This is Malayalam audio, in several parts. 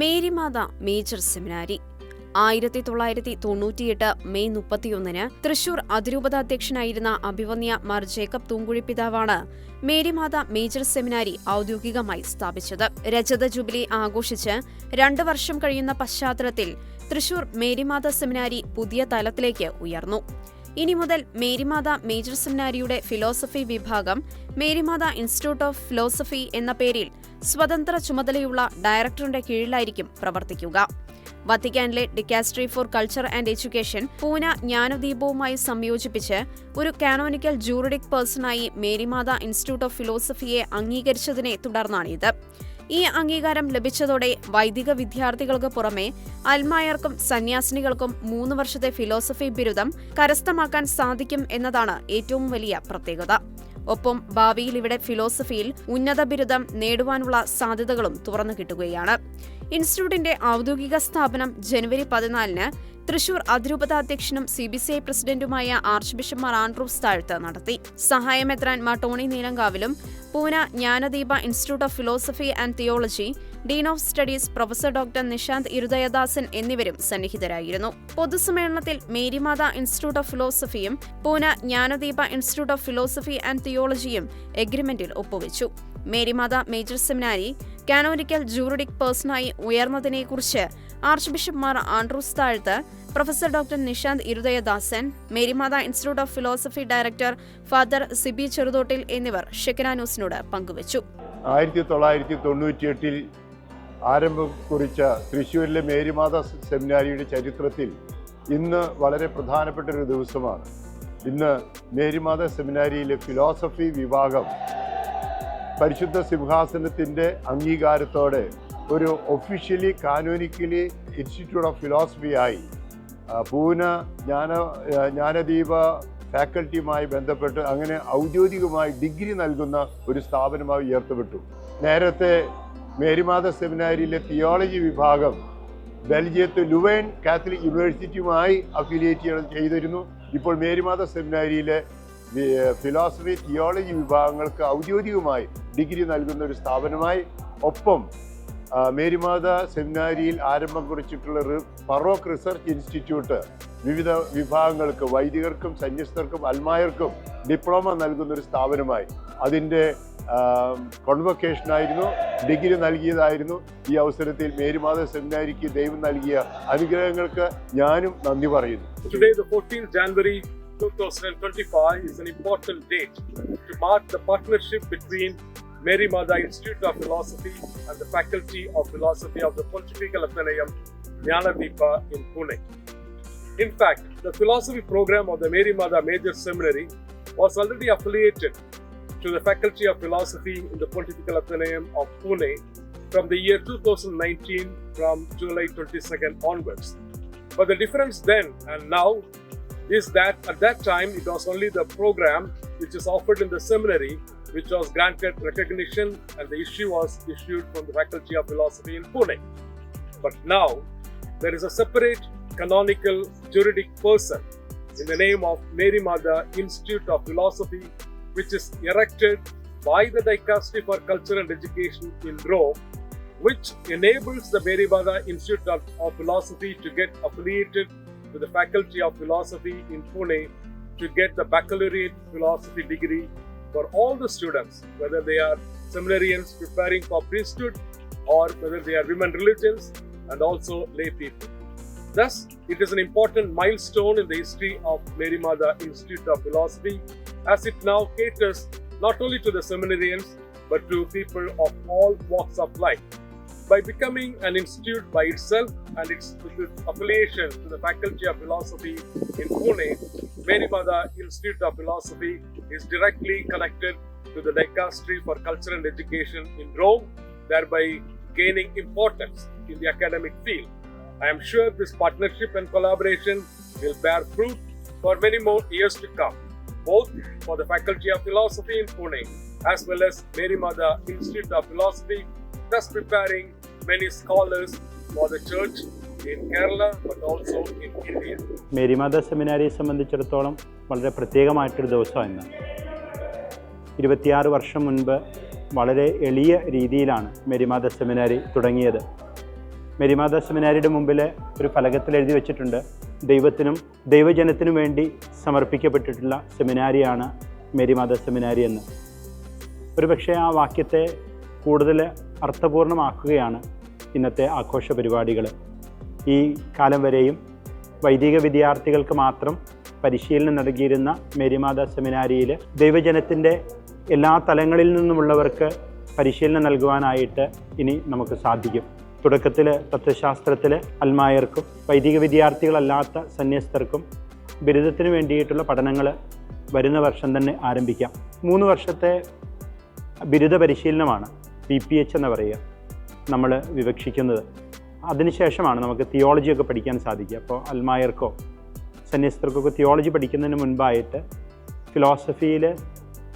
മേരിമാത മേജർ സെമിനാരി. ആയിരത്തി തൊള്ളായിരത്തി തൊണ്ണൂറ്റിയെട്ട് മെയ് മുപ്പത്തിയൊന്നിന് തൃശൂർ അതിരൂപതാധ്യക്ഷനായിരുന്ന അഭിവന്യ മാർ ജേക്കബ് തൂങ്കുഴി പിതാവാണ് മേരിമാത മേജർ സെമിനാരി ഔദ്യോഗികമായി സ്ഥാപിച്ചത്. രജത ജൂബിലി ആഘോഷിച്ച് രണ്ടു വർഷം കഴിയുന്ന പശ്ചാത്തലത്തിൽ തൃശൂർ മേരിമാത സെമിനാരി പുതിയ തലത്തിലേക്ക് ഉയർന്നു. ഇനി മുതൽ മേരിമാത മേജർ സെമിനാരിയുടെ ഫിലോസഫി വിഭാഗം മേരിമാത ഇൻസ്റ്റിറ്റ്യൂട്ട് ഓഫ് ഫിലോസഫി എന്ന പേരിൽ സ്വതന്ത്ര ചുമതലയുള്ള ഡയറക്ടറുടെ കീഴിലായിരിക്കും പ്രവർത്തിക്കുക. വത്തിക്കാനിലെ dicastery for culture and education Pune ജ്ഞാനദീപവുമായി സംയോജിപ്പിച്ച് ഒരു കാനോനിക്കൽ ജൂറിഡിക് പേഴ്സണായി മേരിമാത ഇൻസ്റ്റിറ്റ്യൂട്ട് ഓഫ് ഫിലോസഫിയെ അംഗീകരിച്ചതിനെ തുടർന്നാണിത്. ഈ അംഗീകാരം ലഭിച്ചതോടെ വൈദിക വിദ്യാർത്ഥികൾക്ക് പുറമെ അൽമായർക്കും സന്യാസിനികൾക്കും മൂന്ന് വർഷത്തെ ഫിലോസഫി ബിരുദം കരസ്ഥമാക്കാൻ സാധിക്കും എന്നതാണ് ഏറ്റവും വലിയ പ്രത്യേകത. ഒപ്പം ഭാവിയിൽ ഇവിടെ ഫിലോസഫിയിൽ ഉന്നത ബിരുദം നേടുവാനുള്ള സാധ്യതകളും തുറന്നു കിട്ടുകയാണ്. ഇൻസ്റ്റിറ്റ്യൂട്ടിന്റെ ഔദ്യോഗിക സ്ഥാപനം ജനുവരി പതിനാലിന് തൃശൂർ അതിരൂപത അധ്യക്ഷനും സി ബി സി ഐ പ്രസിഡന്റുമായ archbishop Mar Andrews Thazhath നടത്തി. സഹായമെത്രാൻ മാർ ടോണി നീലങ്കാവിലും Pune Jnanadeepa institute of philosophy and theology dean of studies professor doctor Nishanth Irudayadasan എന്നിവരും സന്നിഹിതരായിരുന്നു. പൊതുസമ്മേളനത്തിൽ മേരിമാത ഇൻസ്റ്റിറ്റ്യൂട്ട് ഓഫ് ഫിലോസഫിയും Pune Jnanadeepa institute of philosophy and തിയോളജിയും എഗ്രിമെന്റിൽ ഒപ്പുവെച്ചു. Marymatha major seminary canonical juridic പേഴ്സണായി ഉയർന്നതിനെക്കുറിച്ച് ആർച്ച് ബിഷപ്പ്മാർ Andrews Thazhath professor doctor Nishant Irudayadasan Marymatha institute of philosophy director father Sibi ചെറുതോട്ടിൽ എന്നിവർ ഷെക്കന ന്യൂസിനോട് പങ്കുവച്ചു. ആയിരത്തി തൊള്ളായിരത്തി തൊണ്ണൂറ്റിയെട്ടിൽ ആരംഭം കുറിച്ച തൃശ്ശൂരിലെ മേരിമാത സെമിനാരിയുടെ ചരിത്രത്തിൽ ഇന്ന് വളരെ പ്രധാനപ്പെട്ട ഒരു ദിവസമാണ്. ഇന്ന് മേരിമാത സെമിനാരിയിലെ ഫിലോസഫി വിഭാഗം പരിശുദ്ധ സിംഹാസനത്തിന്റെ അംഗീകാരത്തോടെ ഒരു officially canonically institute of philosophy ആയി പൂന ജ്ഞാന ജ്ഞാനദീപ ഫാക്കൽറ്റിയുമായി ബന്ധപ്പെട്ട് അങ്ങനെ ഔദ്യോഗികമായി ഡിഗ്രി നൽകുന്ന ഒരു സ്ഥാപനമായി ഉയർത്തപ്പെട്ടു. നേരത്തെ മേരിമാത സെമിനാരിയിലെ തിയോളജി വിഭാഗം ബെൽജിയത്ത് ലുവൈൻ കാത്തലിക് യൂണിവേഴ്സിറ്റിയുമായി അഫിലിയേറ്റ് ചെയ്തിരുന്നു. ഇപ്പോൾ മേരിമാത സെമിനാരിയിലെ ഫിലോസഫി തിയോളജി വിഭാഗങ്ങൾക്ക് ഔദ്യോഗികമായി ഡിഗ്രി നൽകുന്ന ഒരു സ്ഥാപനമായി. ഒപ്പം മേരിമാത സെമിനാരിയിൽ ആരംഭം കുറിച്ചിട്ടുള്ള ഫറോക്ക് റിസർച്ച് ഇൻസ്റ്റിറ്റ്യൂട്ട് വിവിധ വിഭാഗങ്ങൾക്ക് വൈദികർക്കും സന്യസ്തർക്കും അൽമായർക്കും ഡിപ്ലോമ നൽകുന്ന ഒരു സ്ഥാപനമായി. അതിന്റെ കോൺവൊക്കേഷനായിരുന്നു ഡിഗ്രി നൽകിയതായിരുന്നു ഈ അവസരത്തിൽ മേരിമാത സെമിനാരിക്ക് ദൈവം നൽകിയ അനുഗ്രഹങ്ങൾക്ക് ഞാനും നന്ദി പറയുന്നു Today, the 14th January 2025, is an important date to mark the partnership between Mary Mada Institute of Philosophy and the Faculty of Philosophy of the Pontifical Athenaeum Jnanadeepa in Pune. In fact, the philosophy program of the Mary Mada Major Seminary was already affiliated to the Faculty of Philosophy in the Pontifical Athenaeum of Pune from the year 2019 from July 22nd onwards. But the difference then and now is that at that time it was only the program which is offered in the seminary which was granted recognition and the issue was issued from the Faculty of Philosophy in Pune. But now there is a separate canonical juridic person in the name of Mary Mother Institute of Philosophy which is erected by the Dicastery for Culture and Education in Rome which enables the Mother Institute of, of Philosophy to get affiliated to the Faculty of Philosophy in Pune to get the baccalaureate philosophy degree for all the students, whether they are seminarians preparing for priesthood or whether they are women religions and also lay people. Thus, it is an important milestone in the history of Mary Mother Institute of Philosophy as it now caters not only to the seminarians but to people of all walks of life by becoming an institute by itself and its its affiliation to the Faculty of Philosophy in Pune, Mother Institute of Philosophy is directly connected to the Dicastery for Culture and Education in Rome, thereby gaining importance in the academic field. I am sure this partnership and collaboration will bear fruit for many more years to come, both for the Faculty of Philosophy in Pune as well as Mary Mother Institute of Philosophy thus preparing many scholars for the church in Kerala but also in India. Marymatha സെമിനാരിയെ സംബന്ധിച്ചിടത്തോളം വളരെ പ്രത്യേകമായിട്ടൊരു ദിവസമാണ് ഇന്ന് ഇരുപത്തിയാറ് വർഷം മുൻപ് വളരെ എളിയ രീതിയിലാണ് മേരിമാത സെമിനാരി തുടങ്ങിയത് മേരിമാത സെമിനാരിയുടെ മുമ്പിൽ ഒരു ഫലകത്തിൽ എഴുതി വെച്ചിട്ടുണ്ട്. ദൈവത്തിനും ദൈവജനത്തിനും വേണ്ടി സമർപ്പിക്കപ്പെട്ടിട്ടുള്ള സെമിനാരിയാണ് മേരിമാത സെമിനാരി എന്ന്. ഒരുപക്ഷെ ആ വാക്യത്തെ കൂടുതൽ അർത്ഥപൂർണമാക്കുകയാണ് ഇന്നത്തെ ആഘോഷ പരിപാടികൾ ഈ കാലം വരെയും വൈദിക വിദ്യാർത്ഥികൾക്ക് മാത്രം പരിശീലനം നൽകിയിരുന്ന മേരിമാത സെമിനാരിയിൽ ദൈവജനത്തിന്റെ എല്ലാ തലങ്ങളിൽ നിന്നുമുള്ളവർക്ക് പരിശീലനം നൽകുവാനായിട്ട് ഇനി നമുക്ക് സാധിക്കും. തുടക്കത്തിൽ തത്വശാസ്ത്രത്തിൽ അൽമായർക്കും വൈദിക വിദ്യാർത്ഥികളല്ലാത്ത സന്യസ്തർക്കും ബിരുദത്തിന് വേണ്ടിയിട്ടുള്ള പഠനങ്ങൾ വരുന്ന വർഷം തന്നെ ആരംഭിക്കാം. മൂന്ന് വർഷത്തെ ബിരുദ പരിശീലനമാണ് പി പി എച്ച് എന്ന് പറയുക നമ്മൾ വിവക്ഷിക്കുന്നത്. അതിനുശേഷമാണ് നമുക്ക് തിയോളജിയൊക്കെ പഠിക്കാൻ സാധിക്കുക. അപ്പോൾ അൽമായർക്കോ സന്യസ്തർക്കൊക്കെ തിയോളജി പഠിക്കുന്നതിന് മുൻപായിട്ട് ഫിലോസഫിയിൽ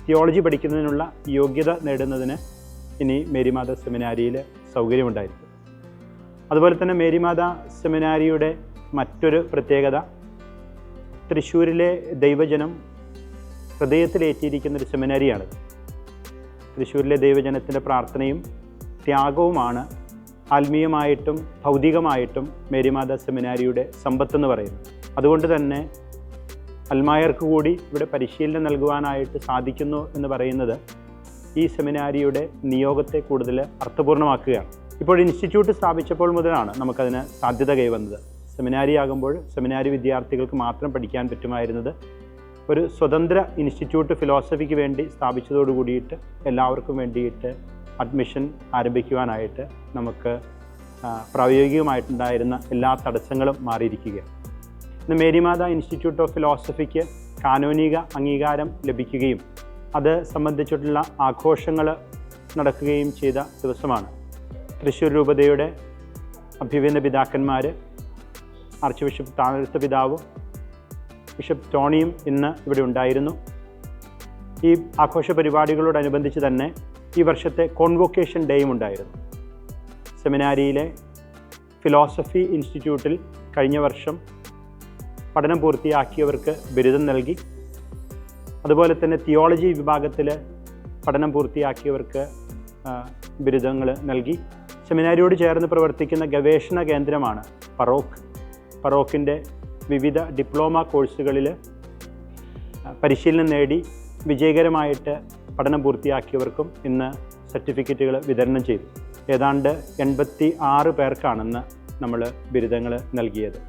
തിയോളജി പഠിക്കുന്നതിനുള്ള യോഗ്യത നേടുന്നതിന് ഇനി മേരിമാത സെമിനാരിയിൽ സൗകര്യമുണ്ടായിരിക്കും. അതുപോലെ തന്നെ മേരിമാത സെമിനാരിയുടെ മറ്റൊരു പ്രത്യേകത തൃശ്ശൂരിലെ ദൈവജനം ഹൃദയത്തിലേറ്റിയിരിക്കുന്ന ഒരു സെമിനാരിയാണ്. തൃശ്ശൂരിലെ ദൈവജനത്തിന്റെ പ്രാർത്ഥനയും ത്യാഗവുമാണ് ആത്മീയമായിട്ടും ഭൗതികമായിട്ടും മേരിമാത സെമിനാരിയുടെ സമ്പത്തെന്ന് പറയുന്നത്. അതുകൊണ്ട് തന്നെ അൽമായർക്ക് കൂടി ഇവിടെ പരിശീലനം നൽകുവാനായിട്ട് സാധിക്കുന്നു എന്ന് പറയുന്നത് ഈ സെമിനാരിയുടെ നിയോഗത്തെ കൂടുതൽ അർത്ഥപൂർണമാക്കുകയാണ് ഇപ്പോൾ ഇൻസ്റ്റിറ്റ്യൂട്ട് സ്ഥാപിച്ചപ്പോൾ മുതലാണ് നമുക്കതിന് സാധ്യത കൈവന്നത്. സെമിനാരി ആകുമ്പോൾ സെമിനാരി വിദ്യാർത്ഥികൾക്ക് മാത്രം പഠിക്കാൻ പറ്റുമായിരുന്നത് ഒരു സ്വതന്ത്ര ഇൻസ്റ്റിറ്റ്യൂട്ട് ഫിലോസഫിക്ക് വേണ്ടി സ്ഥാപിച്ചതോടു കൂടിയിട്ട് എല്ലാവർക്കും വേണ്ടിയിട്ട് അഡ്മിഷൻ ആരംഭിക്കുവാനായിട്ട് നമുക്ക് പ്രായോഗികമായിട്ടുണ്ടായിരുന്ന എല്ലാ തടസ്സങ്ങളും മാറിയിരിക്കുകയാണ്. ഇന്ന് മേരിമാത ഇൻസ്റ്റിറ്റ്യൂട്ട് ഓഫ് ഫിലോസഫിക്ക് കാനോനിക അംഗീകാരം ലഭിക്കുകയും അത് സംബന്ധിച്ചിട്ടുള്ള ആഘോഷങ്ങൾ നടക്കുകയും ചെയ്ത ദിവസമാണ്. തൃശ്ശൂർ രൂപതയുടെ അഭ്യുന്നത പിതാക്കന്മാർ ആർച്ച് ബിഷപ്പ് താനത്ത പിതാവും ബിഷപ്പ് ടോണിയും ഇന്ന് ഇവിടെ ഉണ്ടായിരുന്നു. ഈ ആഘോഷ പരിപാടികളോടനുബന്ധിച്ച് തന്നെ ഈ വർഷത്തെ കോൺവൊക്കേഷൻ ഡേയും ഉണ്ടായിരുന്നു. സെമിനാരിയിലെ ഫിലോസഫി ഇൻസ്റ്റിറ്റ്യൂട്ടിൽ കഴിഞ്ഞ വർഷം പഠനം പൂർത്തിയാക്കിയവർക്ക് ബിരുദം നൽകി. അതുപോലെ തന്നെ തിയോളജി വിഭാഗത്തിൽ പഠനം പൂർത്തിയാക്കിയവർക്ക് ബിരുദങ്ങൾ നൽകി. സെമിനാരിയോട് ചേർന്ന് പ്രവർത്തിക്കുന്ന ഗവേഷണ കേന്ദ്രമാണ് പറോക്ക് പറോക്കിന്റെ വിവിധ ഡിപ്ലോമ കോഴ്സുകളിൽ പരിശീലനം നേടി വിജയകരമായിട്ട് പഠനം പൂർത്തിയാക്കിയവർക്കും ഇന്ന് സർട്ടിഫിക്കറ്റുകൾ വിതരണം ചെയ്തു. ഏതാണ്ട് എൺപത്തി ആറ് പേർക്കാണെന്ന് നമ്മൾ ബിരുദങ്ങൾ നൽകിയത്.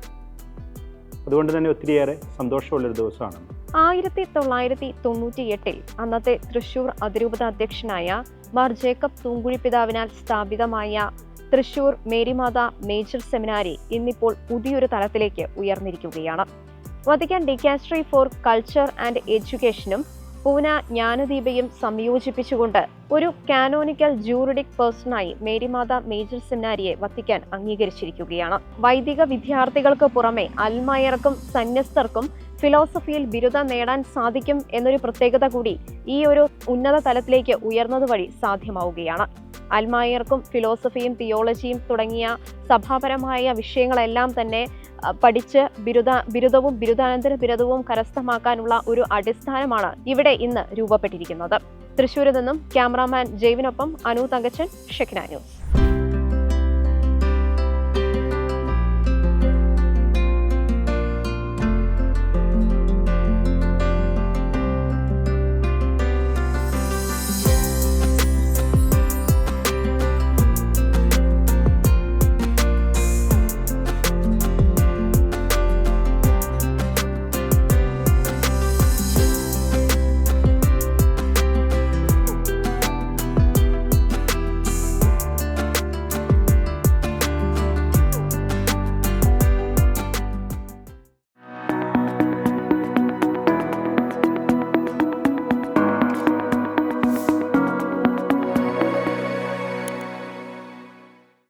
അതുകൊണ്ട് തന്നെ ഒത്തിരിയേറെ സന്തോഷമുള്ളൊരു ദിവസമാണ്. ആയിരത്തി തൊള്ളായിരത്തി തൊണ്ണൂറ്റി എട്ടിൽ അന്നത്തെ തൃശൂർ അതിരൂപത അധ്യക്ഷനായ മാർ ജേക്കബ് തൂങ്കുഴി പിതാവിനാൽ സ്ഥാപിതമായ തൃശൂർ മേരിമാത മേജർ സെമിനാരി ഇന്നിപ്പോൾ പുതിയൊരു തലത്തിലേക്ക് ഉയർന്നിരിക്കുകയാണ്. Vatican dicastery for culture and എഡ്യൂക്കേഷനും Pune ജ്ഞാനദീപയും സംയോജിപ്പിച്ചുകൊണ്ട് ഒരു കാനോനിക്കൽ ജൂറിഡിക് പേഴ്സണായി മേരിമാത മേജർ സെമിനാരിയെ വത്തിക്കാൻ അംഗീകരിച്ചിരിക്കുകയാണ്. വൈദിക വിദ്യാർത്ഥികൾക്ക് പുറമെ അൽമയർക്കും സന്യസ്തർക്കും ഫിലോസഫിയിൽ ബിരുദം നേടാൻ സാധിക്കും എന്നൊരു പ്രത്യേകത കൂടി ഈ ഒരു ഉന്നത തലത്തിലേക്ക് ഉയർന്നത് വഴി സാധ്യമാവുകയാണ്. അൽമായർക്കും ഫിലോസഫിയും തിയോളജിയും തുടങ്ങിയ സഭാപരമായ വിഷയങ്ങളെല്ലാം തന്നെ പഠിച്ച് ബിരുദ ബിരുദവും ബിരുദാനന്തര ബിരുദവും കരസ്ഥമാക്കാനുള്ള ഒരു അടിസ്ഥാനമാണ് ഇവിടെ ഇന്ന് രൂപപ്പെട്ടിരിക്കുന്നത്. തൃശ്ശൂരിൽ നിന്നും ക്യാമറാമാൻ ജെയ്വിനൊപ്പം അനു തങ്കച്ചൻ ഷെഖ്ന ന്യൂസ്.